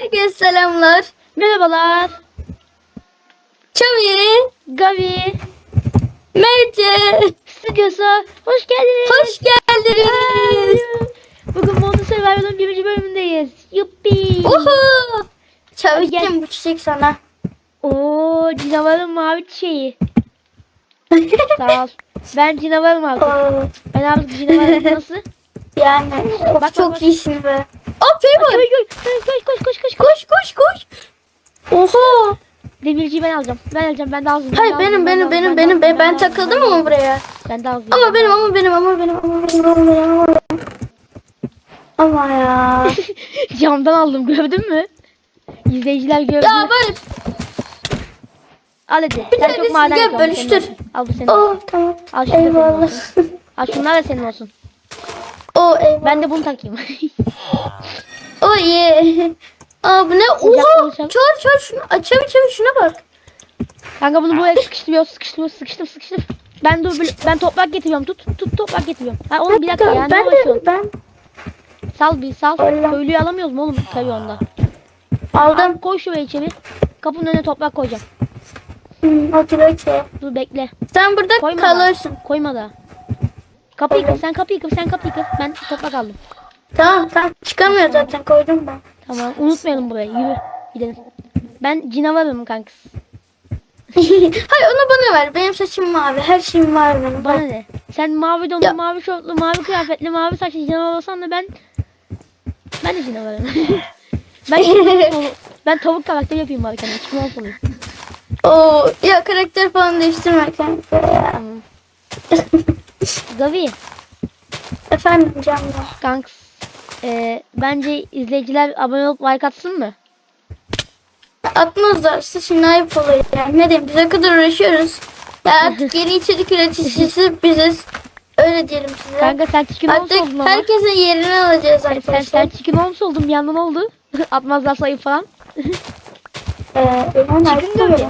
Herkese selamlar. Merhabalar. Çavi, Gavi. Mece, Stüdyosu. Hoş geldiniz. hoş geldiniz. Bugün Monty Survivor'ın birinci bölümündeyiz. Yuppi. Uhu. Gel. Çavi'cim bu çiçek sana. Oo, canavarın mavi çiçeği. Sağ ol. Ben canavarım artık. Ben artık canavarım. Nasıl? yani bak, çok bak. iyisin be. Var. Koş koş koş koş koş koş. Koş koş. Oha. Demirciyi ben alacağım. Ben alacağım. Ben de alacağım. Hayır benim benim benim benim ben, ben takıldım ama buraya. Ben de alacağım. Ama benim ama benim ama benim ama benim ama benim ama ya. Camdan aldım gördün mü? İzleyiciler gördü. ya böyle. Al hadi. Bir Sen çok maden gel, bölüştür. Al bu senin. Oh tamam. Al şunu Eyvallah. Al şunlar da senin olsun. O eyvallah. Ben de bunu takayım. O ye. Aa bu ne? Oha! olacak. Çor çor şunu. Açalım çabuk şuna bak. Kanka bunu buraya sıkıştırıyor, sıkıştırıyor, sıkıştır, sıkıştır. Ben dur, böyle- ben toprak getiriyorum. Tut, tut toprak getiriyorum. Ha oğlum bir dakika ya. Ne ben uğraşıyorsun? de ben Sal bir sal. Allah. Köylüyü alamıyoruz mu oğlum tabii onda. aldım. Koy şuraya içeri. Kapının önüne toprak koyacağım. Hmm, okey okey. Dur bekle. Sen burada Koyma da. kalırsın. Koyma da. Kapıyı kır, sen kapıyı kır, sen kapıyı kır. Ben toprak aldım. Tamam tamam. Çıkamıyor zaten koydum ben. Tamam, unutmayalım burayı. Yürü, gidelim. Ben canavarım kanka. Hayır onu bana ver. Benim saçım mavi. Her şeyim var benim. Bana ne? Sen mavi donlu, Ya. mavi şortlu, mavi kıyafetli, mavi saçlı canavar olsan da ben ben de canavarım. ben ben tavuk karakteri yapayım bari kendime. Çıkma olayım. Oo, ya karakter falan değiştirme kanka ya. Gavi, Efendim canım. kanks. Ee, bence izleyiciler abone olup like atsın mı? Atmazlarsa şimdi ayıp oluyor yani. Ne diyeyim biz o kadar uğraşıyoruz. Ya artık yeni içerik üreticisi biziz. Öyle diyelim size. Kanka sen chicken olmuş oldun ama. herkesin yerini alacağız Sen, sen, arkadaşlar. sen chicken olmuş oldun bir yandan oldu. Atmazlar sayı falan. Ee, artık Gavi.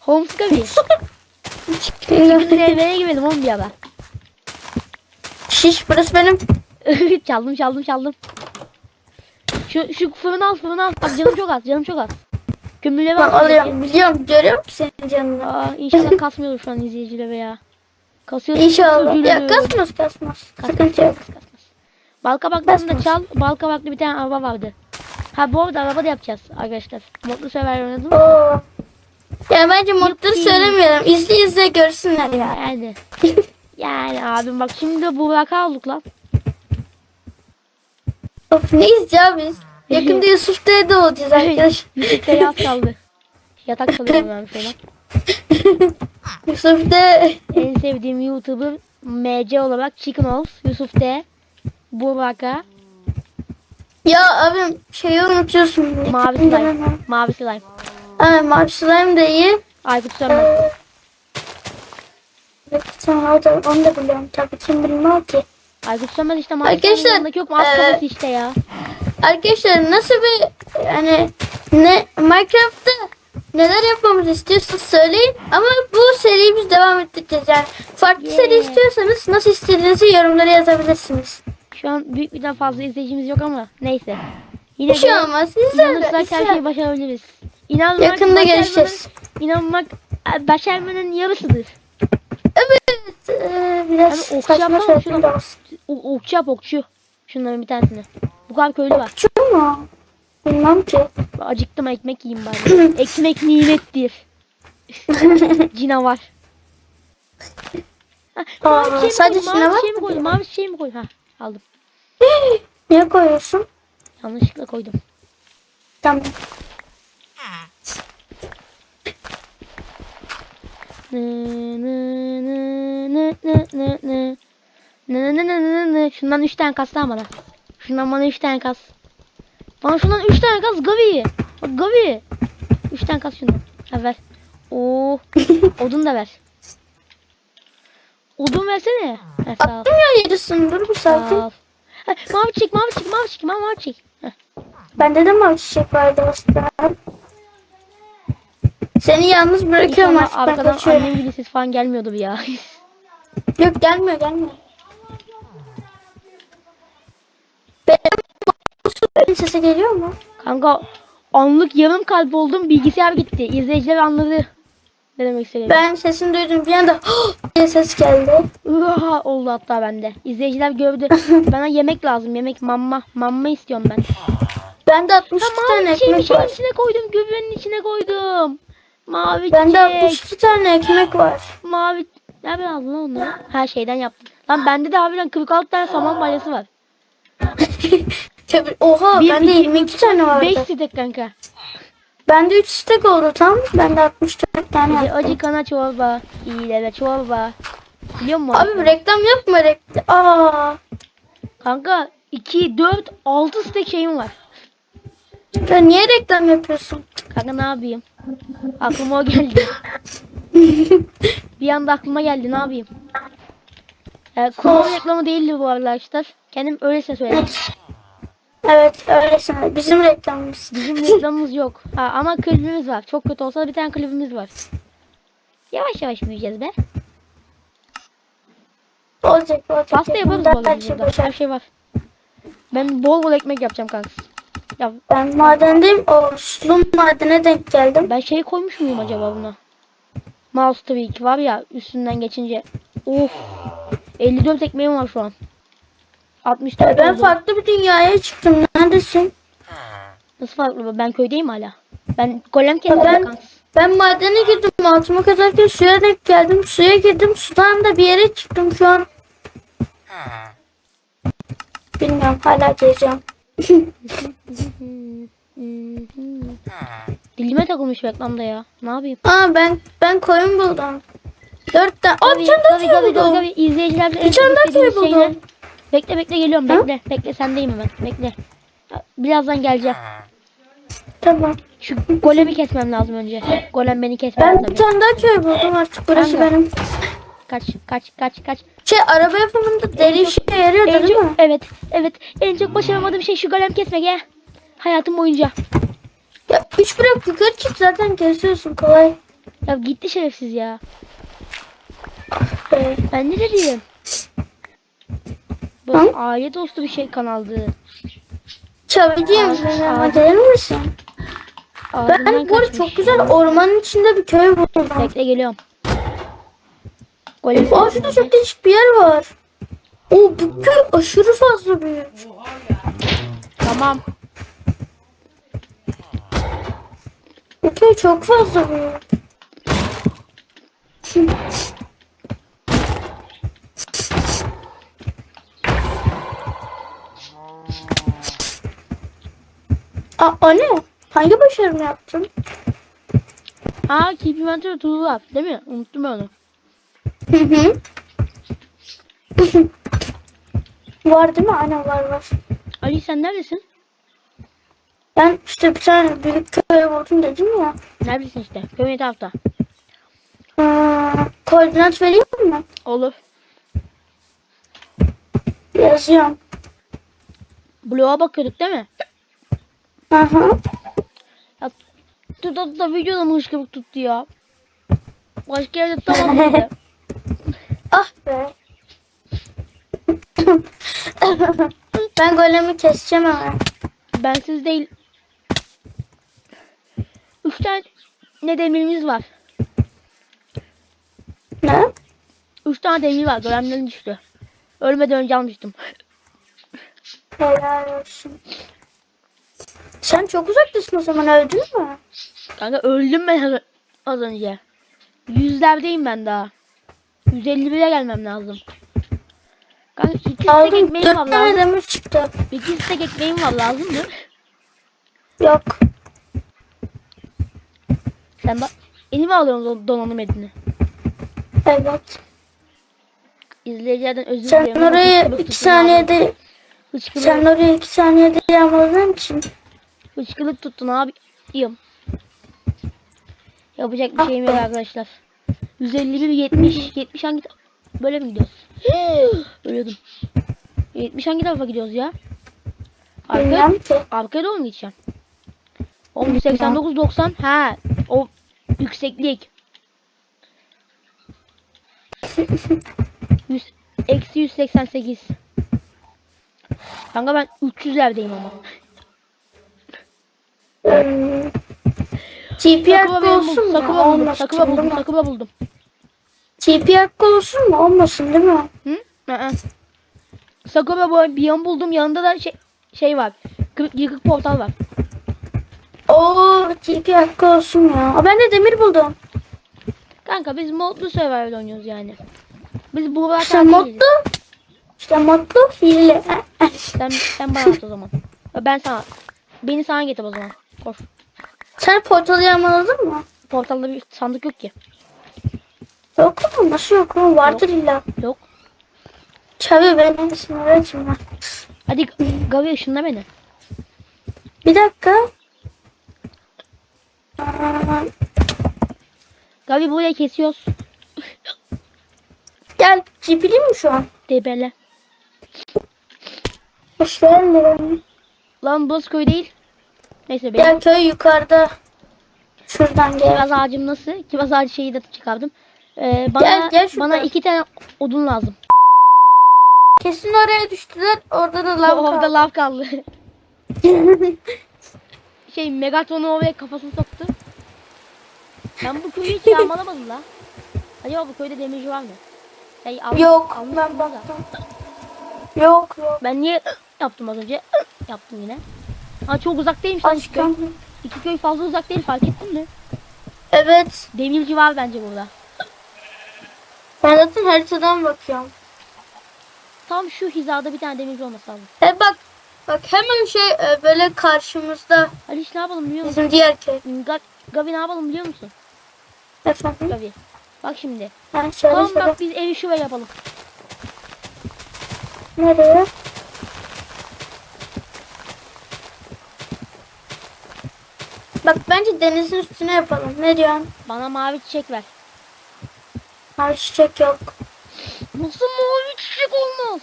Holmes Gavi. Şimdi evine girmedim oğlum bir ara. Şiş burası benim. çaldım çaldım çaldım. Şu şu fırını al fırını al. Bak canım çok az canım çok az. Kömürleri al. alıyorum. Biliyorum. Görüyorum ki senin canını. Aa, inşallah kasmıyordur şu an izleyicilere ya. Kasıyorsa İnşallah. Ya diliyorum. kasmaz kasmaz. Sıkıntı yok. Kasmaz. Bal kabaklarını da Kasmaz. çal. Bal kabaklı bir tane araba vardı. Ha bu arada araba da yapacağız arkadaşlar. Mutlu sever oynadın mı? Oo. Ya bence Yuppi. söylemiyorum. İzle izle görsünler ya. Yani. Yani abim bak şimdi de Burak'ı aldık lan. of neyiz ya biz? Yakında Yusuf Dede olacağız arkadaş. Yusuf'ta yaz kaldı. Yatak çalıyorum ben şöyle. Yusuf de En sevdiğim YouTuber MC olarak Chicken Off, Yusuf D, Burak'a, Ya abim şeyi unutuyorsun. Mavi Slime. Mavi Slime. Ha, Mavi Slime de iyi. Aykut Sönmez. Sen onu da biliyorum. Tabii kim bilmiyor ki. Aykut Sönmez işte Arkadaşlar, yanındaki yok eee, kafası işte ya. Arkadaşlar nasıl bir hani ne Minecraft'ta neler yapmamızı istiyorsanız söyleyin ama bu seriyi biz devam ettireceğiz yani. Farklı Yeah. seri istiyorsanız nasıl istediğinizi yorumlara yazabilirsiniz. Şu an büyük birden fazla izleyicimiz yok ama neyse. Yine Bir şey de olmaz. İnanırsak her şeyi başarabiliriz. İnanmak, Yakında görüşeceğiz. İnanmak e, başarmanın yarısıdır. Ee, biraz Hani okçu saçma yapsana söyledim şuna. de olsun. O, okçu yap okçu. Şunların bir tanesini. Bu kadar köylü var. Okçu mu? Bilmem ki. Acıktım ekmek yiyeyim bari. ekmek nimettir. Cina var. Ha, Aa, mavi şey mi sadece koydum? Cina Mavi var şey mi mı? koydum? Mavi şey mi koydum? Ha aldım. Niye koyuyorsun? Yanlışlıkla koydum. Tamam. Nı nı nı nı nı. Nı nı nı nı nı nı. Şundan 3 tane kas lan bana. Şundan bana 3 tane kas. Bana şundan 3 tane kas Gavi. Bak Gavi. 3 tane kas şundan. Ha ver. Oo. Odun da ver. Odun versene. Ha, sağ ol. Attım ya yarısını. Dur bir Sağ sakin. ol. Ha, mavi çek, mavi çek, mavi çek, mavi, mavi çek. Heh. Bende de mavi çiçek vardı aslında. Seni yalnız bırakıyorum İnşallah artık. Arkadan annem gibi ses falan gelmiyordu bir ya. Yok gelmiyor gelmiyor. Benim sesi geliyor mu? Kanka anlık yarım kalp oldum bilgisayar gitti. İzleyiciler anladı. Ne demek istediğimi. Ben sesini duydum bir anda diye ses geldi. Uha oldu hatta bende. İzleyiciler gördü. Bana yemek lazım. Yemek mamma. Mamma istiyorum ben. Bende 62 tane Mavi çiçeği bir ekmek şeyin var. içine koydum. Güvenin içine koydum. Mavi Bende çiçek. 62 tane ekmek var. Mavi. Nereden aldın lan onları? Her şeyden yaptım. Lan bende de harbiden 46 tane saman balyası var. Tabii- Oha Bir, bende iki, 22 tane vardı. 5 stek kanka. Bende 3 stek oldu tam. Bende 64 tane yaptım. acı kana çorba. İyilere çorba. Biliyor musun? Abi reklam yapma reklam. Aa. Kanka 2, 4, 6 stek şeyim var. Ya niye reklam yapıyorsun? Kanka ne yapayım? Aklıma o geldi. bir anda aklıma geldi ne yapayım? Ee, kulağım reklamı değildi bu arkadaşlar. Kendim öylesine söyledim. Evet öylesine. Bizim reklamımız. Bizim reklamımız yok. Ha, ama klibimiz var. Çok kötü olsa da bir tane klibimiz var. Yavaş yavaş büyüyeceğiz be. Olacak olacak. Pasta yaparız şey burada. Her şey var. Ben bol bol ekmek yapacağım kanka. Ya Ben madendeyim. O Slum madene denk geldim. ben şey koymuş muyum acaba buna? Mouse tabii ki var ya üstünden geçince. Of. 54 ekmeğim var şu an. 64 Ben oldu. farklı bir dünyaya çıktım. Neredesin? Nasıl farklı? Ben köydeyim hala. Ben golem kestim ben- kanka. Ben madene girdim. Altıma kazarken suya denk geldim. Suya girdim. Sudan da bir yere çıktım şu an. Bilmiyorum. Hala geziyorum. Dilime takılmış reklamda ya. Ne yapayım? Aa ben ben koyun buldum. Dört tane. Aa bir tane daha Gavi, buldum. Gavi. İzleyicilerle en Bir tane daha ne? buldum. Bekle bekle geliyorum Ha? bekle. Bekle sendeyim hemen. Bekle. Birazdan geleceğim. Tamam. Şu golemi kesmem lazım önce. Golem beni kesmez Ben bir tabii. tane daha köy buldum artık. Burası Hangi? benim. Kaç kaç kaç kaç. Şey araba yapımında deri işe yarıyordu değil çok, mi? evet evet. En çok başaramadığım şey şu golem kesmek ya. Hayatım boyunca. Ya üç blok yukarı çık zaten kesiyorsun kolay. Ya gitti şerefsiz ya. Ben ne dedim? Bu Hı? aile dostu bir şey kanaldı. Beni aa. ama gelir misin? Ağzından Ben bu arada çok güzel ormanın içinde bir köy buldum. Bekle geliyorum. Aa şurada çok değişik bir yer var. Oo bu köy aşırı fazla büyük. Tamam. Köy çok fazla büyük. Aa o ne? Hangi başarımı yaptın? Aa Keep Inventory tool'u var değil mi? Unuttum onu. Hı hı. var değil mi? Aynen var var. Ali sen neredesin? Ben işte bir tane büyük köy buldum dedim ya. Neredesin işte? Köyün tarafta. Ee, koordinat vereyim mi? Olur. Yazıyorum. Bloğa bakıyorduk değil mi? Hı hı. Tut tut da videoda mı hışkırık tuttu ya? Başka yerde tamam mıydı? Ah be. ben golemi keseceğim hemen. Bensiz değil. Üç tane ne demirimiz var. Ne? Üç tane demir var. Golemlerin düştü. Ölmeden önce almıştım. Helal olsun. Sen çok uzaktasın o zaman öldün mü? Kanka öldüm ben az- önce. Yüzlerdeyim ben daha. 151'e gelmem lazım. Kanka iki stek Aldım. ekmeğim var Dört tane lazım. demir çıktı. İki stek ekmeğim var lazım mı? Yok. Sen bak. Elime alıyorum don- donanım edini. Evet. İzleyicilerden özür Sen dilerim. orayı hıçkırık iki saniyede Hıçkırık, sen orayı iki saniyede yağmaladığın için hıçkırık tuttun abi. İyiyim. Yapacak bir Ah şeyim yok arkadaşlar. 151, 70, 70 hangi... Böyle mi gidiyoruz? Ölüyordum. 70 hangi tarafa gidiyoruz ya? Ki. arkaya doğru mu gideceğim? Oğlum 89, 90. Ha, o yükseklik. 100, eksi 188. Kanka ben 300'lerdeyim ama. TP hakkı olsun mu? Sakura buldum. Olmasın değil buldum. mi? Sakura buldum. TP hakkı olsun mu? Olmasın değil mi? Hı? Hı. Sakura bu bir yan buldum. Yanında da şey şey var. Kırık yıkık portal var. Oo TP hakkı olsun ya. Ben de demir buldum. Kanka biz modlu survival oynuyoruz yani. Biz bu kadar İşte modlu. İşte modlu hile. Sen, sen bana at o zaman. Ben sana. Beni sana getir o zaman. Koş. Sen portalı yağmaladın mı? Portalda bir sandık yok ki. Yok mu? Nasıl yok mu? Vardır illa. Yok. Çavi benim sinir açma. Hadi Gavi ışınla beni. Bir dakika. Aa, Gavi buraya kesiyoruz. Gel cipili mi şu an? Debele. Hoş geldin. Lan burası köy değil. Neyse benim Gel köy yukarıda. Şuradan gel. kiraz ağacım nasıl? Kiraz ağacı şeyi de çıkardım. Ee, bana, Gel, gel şuradan. bana iki tane odun lazım. Kesin oraya düştüler. Orada da lav Orada kaldı. lav kaldı. şey Megatron'u oraya kafasını soktu. Ben bu köyü hiç yağmalamadım la. Acaba bu köyde demirci var mı? Şey, al- Yok almış ben da? baktım. Yok yok. Ben niye yaptım az önce? yaptım yine. Ha çok uzak değilmiş lan iki köy. İki köy fazla uzak değil fark ettin mi? Evet. Demirci var bence burada. Ben zaten haritadan bakıyorum. Tam şu hizada bir tane demirci olması lazım. He bak. Bak hemen şey e, böyle karşımızda Aliş ne yapalım biliyor musun? bizim diğer köy. Gavi ne yapalım biliyor musun? Efendim? Gavi. Bak şimdi. Ben söyle Tamam söyle. bak biz evi şuraya yapalım. Nereye? Bak bence denizin üstüne yapalım. Ne diyorsun? Bana mavi çiçek ver. Hayır çiçek yok. Nasıl mavi çiçek olmaz?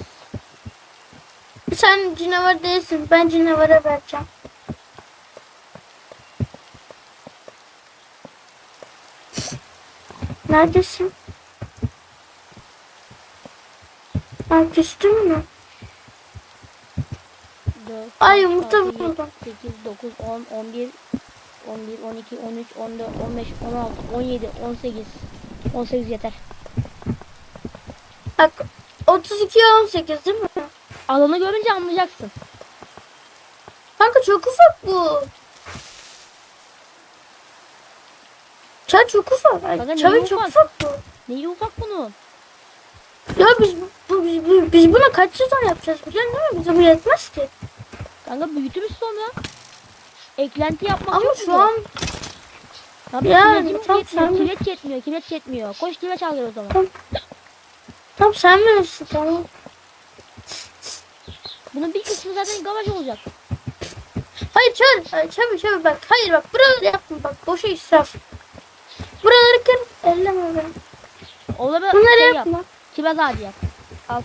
Sen canavar değilsin. Ben canavara vereceğim. Neredesin? Ben küstün mü? 4, Ay yumurta buldum. 8, 9, 10, 11, 11, 12, 13, 14, 15, 16, 17, 18. 18 yeter. Bak 32 18 değil mi? Alanı görünce anlayacaksın. Kanka çok ufak bu. Çok ufak. Ay, Kanka Çay çok ufak? ufak bu. Neyi ufak bunun? Ya biz bu, biz, bu- biz buna kaç sezon yapacağız biliyorsun değil mi? Bize bu yetmez ki. Kanka büyütürüz sonra. Eklenti yapmak Ama yok şu mu? an Abi Yani kireç tam yetmiyor, sen- kireç yetmiyor, kireç yetmiyor. Koş kireç al gel o zaman. tam sen bilirsin tamam. Bunun bir kısmı zaten gavaş olacak. Hayır çabuk çabuk çabuk bak. Hayır bak buraları yapma bak. Boşa israf. Buraları kır. Elleme beni. Olabilir Bunları şey yap. yapma. Kiraz ağacı yap. Al.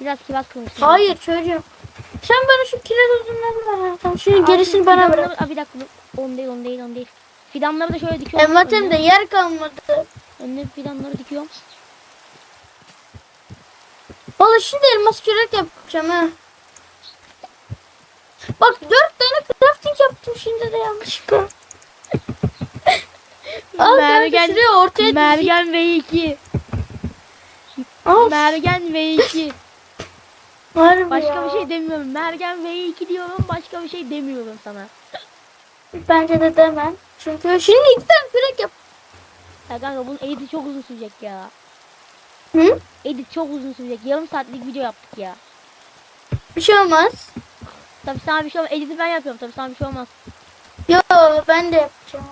Biraz kiraz kılıçlı. Hayır çocuğum. Sen bana şu kiraz uzunlarını ver. Tamam şimdi gerisini bana bırak. Aa, bir dakika. On değil, on değil, on değil. Fidanları da şöyle dikiyorum. Envaterimde Önüne, yer kalmadı. önüne fidanları dikiyorum. Valla şimdi elmas kürek yapacağım ha. Bak dört tane crafting yaptım şimdi de yanlışlıkla. Al Mergen- şuraya ortaya. Mergen V2. Al. Mergen V2. Harbi Başka ya. bir şey demiyorum. Mergen V2 diyorum. Başka bir şey demiyorum sana. Bence de demem. Çünkü şimdi iki tane kürek yap. Ya kanka bunun editi çok uzun sürecek ya. Hı? Edit çok uzun sürecek. Yarım saatlik video yaptık ya. Bir şey olmaz. Tabii sana bir şey olmaz. Editi ben yapıyorum. Tabii sana bir şey olmaz. Yo ben de yapacağım.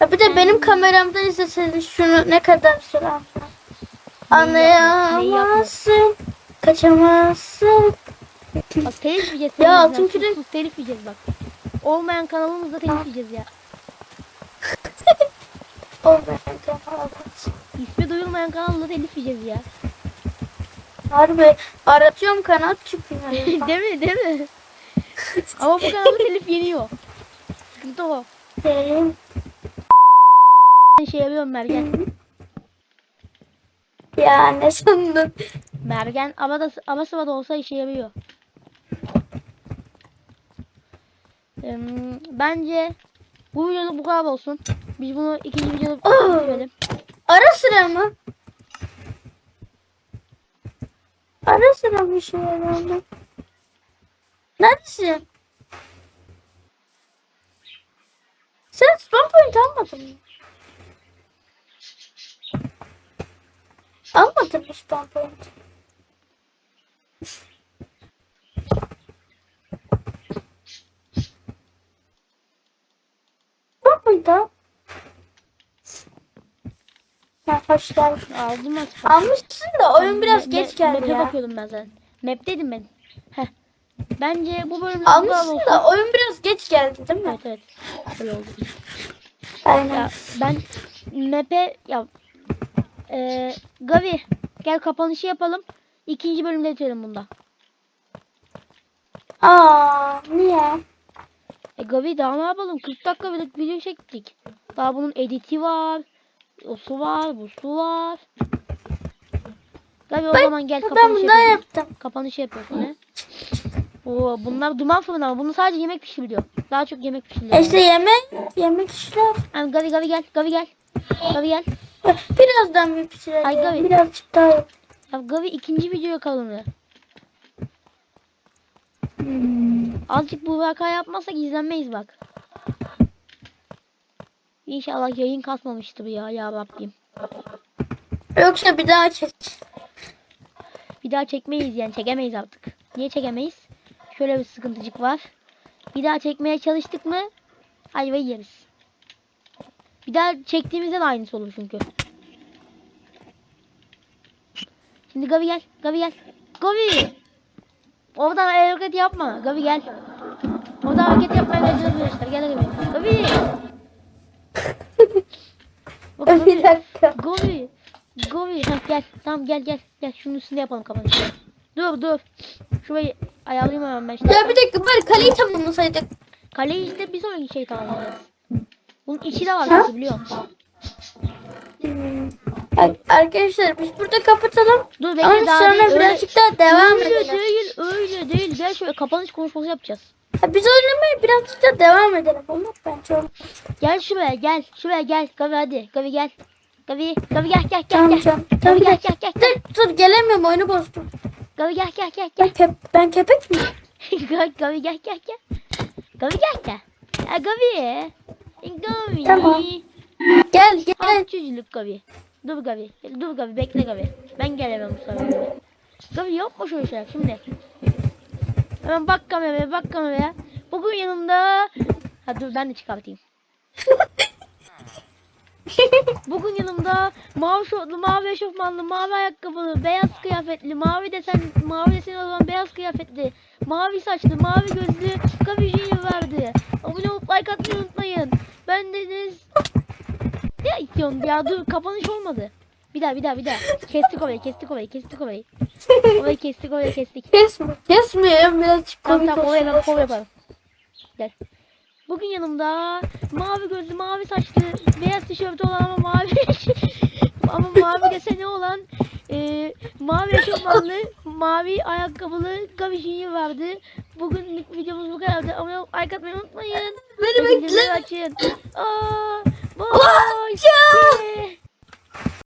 Ya bir de benim kameramdan izleseydin şunu ne kadar selam. Anlayamazsın. Kaçamazsın. Bak telif yiyeceğiz. Ya, altın küre- telif yiyeceğiz bak. Olmayan kanalımızda telif yiyeceğiz ya. Ben kameramdan. İsmi duyulmayan kanalda telif yiyeceğiz ya. Harbi aratıyorum kanat çıkmıyor. değil mi? Değil mi? Ama bu kanalda telif yeniyor. Sıkıntı o. Benim Ben şey yapıyorum Mergen. ya ne sandın? Mergen ama da ama sıvada olsa işe yarıyor. Em, bence bu videoluk bu kadar olsun. Biz bunu ikinci videoda Oh. bitirelim. Ara sıra mı? Ara sıra bir şey herhalde. Neredesin? Sen spam point almadın mı? Almadın mı spam point? Point al. Ha, hoş geldin. Aldım ben. Almışsın da oyun biraz geç geldi Map'e ya. bakıyordum ben zaten. Map'teydim ben. Heh. Bence bu bölümde Almışsın olsun. da oyun biraz geç geldi değil mi? Evet evet. Öyle oldu. Aynen. Ya ben map'e ya e, Gavi gel kapanışı yapalım. İkinci bölümde bitirelim bunda. Aa niye? E Gavi daha ne yapalım? 40 dakika bile video çektik. Daha bunun editi var. Osu var, busu var. Gavi o Ben- zaman gel Ben kapanış yapalım. yaptım. Kapanışı yapıyorsun he. Oo, bunlar duman fırını ama bunu sadece yemek pişiriyor. Daha çok yemek pişiriyor. E işte yemek, yemek işler. Yani Gavi Gavi gel, Gavi gel. Gavi gel. Birazdan bir pişirelim. Ay, Gavi. Birazcık daha. Ya Gavi ikinci videoya kalınıyor. Hmm. Azıcık bu vaka yapmazsak izlenmeyiz bak. İnşallah yayın kasmamıştır ya ya Rabbim. Yoksa bir daha çek. Bir daha çekmeyiz yani çekemeyiz artık. Niye çekemeyiz? Şöyle bir sıkıntıcık var. Bir daha çekmeye çalıştık mı ayvayı yeriz. Bir daha çektiğimizde de aynısı olur çünkü. Şimdi Gavi gel. Gavi gel. Gavi. Oradan hareket yapma. Gavi gel. Oradan hareket yapmaya çalışıyoruz arkadaşlar. Gel Gavi. Gavi. Bak, Gavi. bir dakika. Gobi. Gobi. Heh, gel. Tamam gel gel. Gel şunun üstünde yapalım kapanışı. Dur dur. Şurayı ayarlayayım hemen ben işte. Ya bir dakika bari kaleyi tamamlasaydık. Kaleyi işte bir sonraki şey tamamlayacağız. Bunun içi de var Ha? çünkü biliyorum. Hmm. Ar- Arkadaşlar biz burada kapatalım. Dur bekle Ama daha sonra değil. Öyle, birazcık daha devam öyle edelim. değil öyle değil. Gel şöyle kapanış konuşması yapacağız. Ha, biz oynamaya birazcık daha devam edelim. Olur bence olur. Gel şuraya gel. Şuraya gel. Gavi hadi. Gavi gel. Gavi. Gavi gel gel gel Tamam gel. canım. Gavi Tamam gel gel. gel gel. gel. Dur, dur gelemiyorum oyunu bozdum. Gavi gel gel gel Ben, gel. kep ben köpek mi? Gavi Gavi gel gel gel. Gavi gel gel. Ya Gavi. Gavi. Tamam. Gel gel. Çocuk Gavi. Dur Gavi. Dur Gavi bekle Gavi. Ben gelemem bu sefer. Gavi yapma şöyle şeyler şimdi. Hemen bak kameraya bak kameraya. Bugün yanımda... Ha dur ben de çıkartayım. Bugün yanımda mavi şortlu, mavi eşofmanlı, mavi ayakkabılı, beyaz kıyafetli, mavi desen, mavi deseni olan beyaz kıyafetli, mavi saçlı, mavi gözlü Gavi Junior vardı. Abone olup like atmayı unutmayın. Ben Deniz. Ne itiyorsun ya dur kapanış olmadı. Bir daha bir daha bir daha. Kestik orayı kestik orayı kestik orayı. Orayı kestik orayı kestik. Kesme. Kesmiyorum birazcık komik tamam olsun. oraya ver. yapalım. Gel. Bugün yanımda mavi gözlü, mavi saçlı, beyaz tişörtü olan ama mavi ama mavi deseni olan e, mavi eşofmanlı, mavi ayakkabılı Gavi Junior vardı. Bugünlük videomuz bu kadardı. Ama like atmayı unutmayın. Beni bekle. açın. Aa, bye.